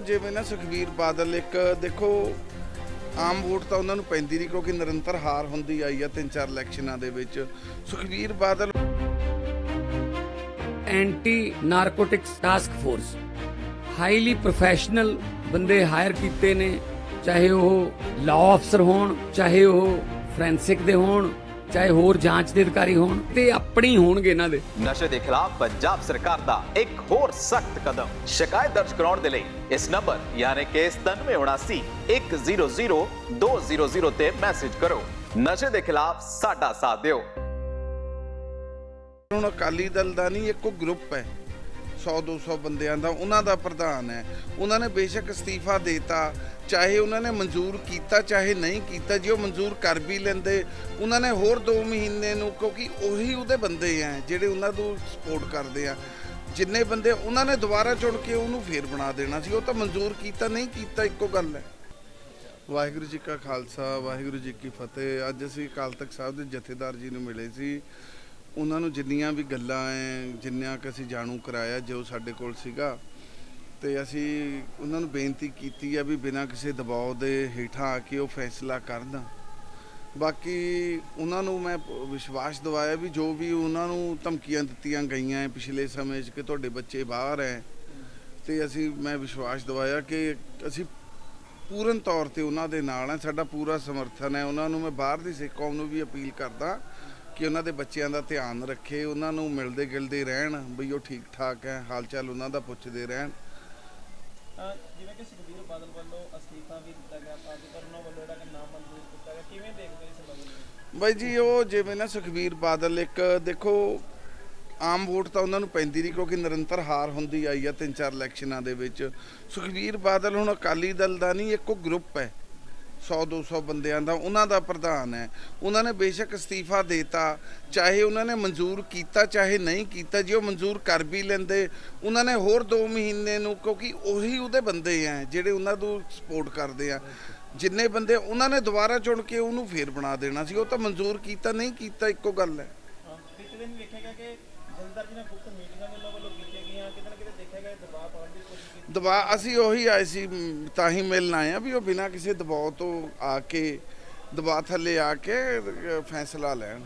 ਉਹ ਜਿਵੇਂ ਨਾ ਸੁਖਵੀਰ ਬਾਦਲ ਇੱਕ, ਦੇਖੋ, ਆਮ ਵੋਟ ਤਾਂ ਉਹਨਾਂ ਨੂੰ ਪੈਂਦੀ ਨਹੀਂ ਕਿਉਂਕਿ ਨਿਰੰਤਰ ਹਾਰ ਹੁੰਦੀ ਆਈ ਆ ਤਿੰਨ ਚਾਰ ਇਲੈਕਸ਼ਨਾਂ ਦੇ ਵਿੱਚ। Sukhbir Badal anti narcotics task force highly professional ਬੰਦੇ ਹਾਇਰ ਕੀਤੇ ਨੇ, ਚਾਹੇ ਉਹ ਲਾਅ ਅਫਸਰ ਹੋਣ, ਚਾਹੇ ਉਹ ਫੋਰੈਂਸਿਕ ਦੇ ਹੋਣ। ਚਾਹੇ ਹੋਰ ਜਾਂਚ ਦੇ ਅਧਿਕਾਰੀ ਹੋਣ ਤੇ ਆਪਣੀ ਹੋਣਗੇ ਇਹਨਾਂ ਦੇ। ਨਸ਼ੇ ਦੇ ਖਿਲਾਫ ਪੰਜਾਬ ਸਰਕਾਰ ਦਾ ਇੱਕ ਹੋਰ ਸਖਤ ਕਦਮ। ਸ਼ਿਕਾਇਤ ਦਰਜ ਕਰਾਉਣ ਦੇ ਲਈ ਇਸ ਨੰਬਰ ਯਾਨੀ ਕਿ 9779 100 ਤੇ ਮੈਸੇਜ ਕਰੋ। ਨਸ਼ੇ ਦੇ ਖਿਲਾਫ ਸਾਡਾ ਸਾਥ ਦਿਓ। ਹੁਣ ਅਕਾਲੀ ਦਲ ਦਾ ਨਹੀਂ ਇੱਕੋ ਗਰੁੱਪ ਹੈ। 100 200 ਬੰਦਿਆਂ ਦਾ ਉਹਨਾਂ ਦਾ ਪ੍ਰਧਾਨ ਹੈ। ਉਹਨਾਂ ਨੇ ਬੇਸ਼ੱਕ ਅਸਤੀਫਾ ਦੇਤਾ, ਚਾਹੇ ਉਹਨਾਂ ਨੇ ਮਨਜ਼ੂਰ ਕੀਤਾ, ਚਾਹੇ ਨਹੀਂ ਕੀਤਾ, ਜੇ ਉਹ ਮਨਜ਼ੂਰ ਕਰ ਵੀ ਲੈਂਦੇ, ਉਹਨਾਂ ਨੇ ਹੋਰ 2 ਮਹੀਨੇ ਨੂੰ, ਕਿਉਂਕਿ ਉਹੀ ਉਹਦੇ ਬੰਦੇ ਆ ਜਿਹੜੇ ਉਹਨਾਂ ਨੂੰ ਸਪੋਰਟ ਕਰਦੇ ਆ। ਜਿੰਨੇ ਬੰਦੇ ਉਹਨਾਂ ਨੇ ਦੁਬਾਰਾ ਚੁਣ ਕੇ ਉਹਨੂੰ ਫੇਰ ਬਣਾ ਦੇਣਾ ਸੀ, ਉਹ ਤਾਂ ਮਨਜ਼ੂਰ ਕੀਤਾ, ਨਹੀਂ ਕੀਤਾ, ਇੱਕੋ ਗੱਲ ਹੈ ਵਾਹਿਗੁਰੂ ਜੀ ਕਾ ਖਾਲਸਾ, ਵਾਹਿਗੁਰੂ ਜੀ ਕੀ ਫਤਿਹ। ਅੱਜ ਅਸੀਂ ਅਕਾਲ ਤਖਤ ਸਾਹਿਬ ਦੇ ਜਥੇਦਾਰ ਜੀ ਨੂੰ ਮਿਲੇ ਸੀ। ਉਹਨਾਂ ਨੂੰ ਜਿੰਨੀਆਂ ਵੀ ਗੱਲਾਂ ਐ, ਜਿੰਨਿਆਂ ਕਿ ਅਸੀਂ ਜਾਣੂ ਕਰਾਇਆ ਜੋ ਸਾਡੇ ਕੋਲ ਸੀਗਾ, ਤੇ ਅਸੀਂ ਉਹਨਾਂ ਨੂੰ ਬੇਨਤੀ ਕੀਤੀ ਆ ਵੀ ਬਿਨਾਂ ਕਿਸੇ ਦਬਾਅ ਦੇ ਹੇਠਾਂ ਆ ਕੇ ਉਹ ਫੈਸਲਾ ਕਰਨ। ਬਾਕੀ ਉਹਨਾਂ ਨੂੰ ਮੈਂ ਵਿਸ਼ਵਾਸ ਦਿਵਾਇਆ ਵੀ ਜੋ ਵੀ ਉਹਨਾਂ ਨੂੰ ਧਮਕੀਆਂ ਦਿੱਤੀਆਂ ਗਈਆਂ ਐ ਪਿਛਲੇ ਸਮੇਂ 'ਚ ਕਿ ਤੁਹਾਡੇ ਬੱਚੇ ਬਾਹਰ ਐ, ਤੇ ਅਸੀਂ, ਮੈਂ ਵਿਸ਼ਵਾਸ ਦਿਵਾਇਆ ਕਿ ਅਸੀਂ ਪੂਰਨ ਤੌਰ ਤੇ ਉਹਨਾਂ ਦੇ ਨਾਲ ਹੈ ਸਾਡਾ ਪੂਰਾ ਸਮਰਥਨ ਹੈ ਉਹਨਾਂ ਨੂੰ ਮੈਂ ਬਾਹਰ ਦੀ ਸਿੱਖ ਕੌਮ ਨੂੰ ਵੀ ਅਪੀਲ ਕਰਦਾ ਕਿ ਉਹਨਾਂ ਦੇ ਬੱਚਿਆਂ ਦਾ ਧਿਆਨ ਰੱਖੇ ਉਹਨਾਂ ਨੂੰ ਮਿਲਦੇ ਗਿਲਦੇ ਰਹਿਣ ਬਈ ਉਹ ਠੀਕ ਠਾਕ ਹੈ ਹਾਲ ਚਾਲ ਉਹਨਾਂ ਦਾ ਪੁੱਛਦੇ ਰਹਿਣ। ਜਿਵੇਂ ਕਿ ਸੁਖਬੀਰ ਬਾਦਲ ਵੱਲੋਂ ਅਸਤੀਫਾ ਵੀ ਦਿੱਤਾ ਗਿਆ ਪਾਰਟੀ ਪਰ ਉਹਨਾਂ ਵੱਲੋਂ ਜਿਹੜਾ ਕਿ ਨਾਮ ਮਨਜ਼ੂਰ ਕੀਤਾ ਗਿਆ ਕਿਵੇਂ ਦੇਖਦੇ ਹੋ ਇਸ ਬਾਰੇ ਨੂੰ? ਬਾਈ ਜੀ ਉਹ ਜਿਵੇਂ ਨਾ ਸੁਖਬੀਰ ਬਾਦਲ ਇੱਕ ਦੇਖੋ ਆਮ ਵੋਟ ਤਾਂ ਉਹਨਾਂ ਨੂੰ ਪੈਂਦੀ ਨਹੀਂ ਕਿਉਂਕਿ ਨਿਰੰਤਰ ਹਾਰ ਹੁੰਦੀ ਆਈ ਆ ਤਿੰਨ ਚਾਰ ਇਲੈਕਸ਼ਨਾਂ ਦੇ ਵਿੱਚ। ਸੁਖਬੀਰ ਬਾਦਲ ਹੁਣ ਅਕਾਲੀ ਦਲ ਦਾ ਨਹੀਂ ਇੱਕੋ ਗਰੁੱਪ ਹੈ। 100 200 ਬੰਦਿਆਂ ਦਾ, ਉਹਨਾਂ ਦਾ ਪ੍ਰਧਾਨ ਹੈ। ਉਹਨਾਂ ਨੇ ਬੇਸ਼ੱਕ ਅਸਤੀਫਾ ਦੇਤਾ, ਚਾਹੇ ਉਹਨਾਂ ਨੇ ਮਨਜ਼ੂਰ ਕੀਤਾ, ਚਾਹੇ ਨਹੀਂ ਕੀਤਾ, ਜੇ ਉਹ ਮਨਜ਼ੂਰ ਕਰ ਵੀ ਲੈਂਦੇ, ਉਹਨਾਂ ਨੇ ਹੋਰ 2 ਮਹੀਨੇ ਨੂੰ, ਕਿਉਂਕਿ ਉਹੀ ਉਹਦੇ ਬੰਦੇ ਆ ਜਿਹੜੇ ਉਹਨਾਂ ਨੂੰ ਸਪੋਰਟ ਕਰਦੇ ਆ। ਜਿੰਨੇ ਬੰਦੇ, ਉਹਨਾਂ ਨੇ ਦੁਬਾਰਾ ਚੁਣ ਕੇ ਉਹਨੂੰ ਫੇਰ ਬਣਾ ਦੇਣਾ ਸੀ। ਉਹ ਤਾਂ ਮਨਜ਼ੂਰ ਕੀਤਾ, ਨਹੀਂ ਕੀਤਾ, ਇੱਕੋ ਗੱਲ ਹੈ। ਅਹ ਦਿਨ ਵੇਖਿਆ ਕਿ ਦਬਾ ਅਸੀਂ ਉਹੀ ਆਏ ਸੀ ਤਾਂ ਹੀ ਮਿਲਣ ਆਏ ਆ ਵੀ ਉਹ ਬਿਨਾਂ ਕਿਸੇ ਦਬਾਅ ਤੋਂ ਆ ਕੇ, ਦਬਾਅ ਥੱਲੇ ਆ ਕੇ ਫੈਸਲਾ ਲੈਣ।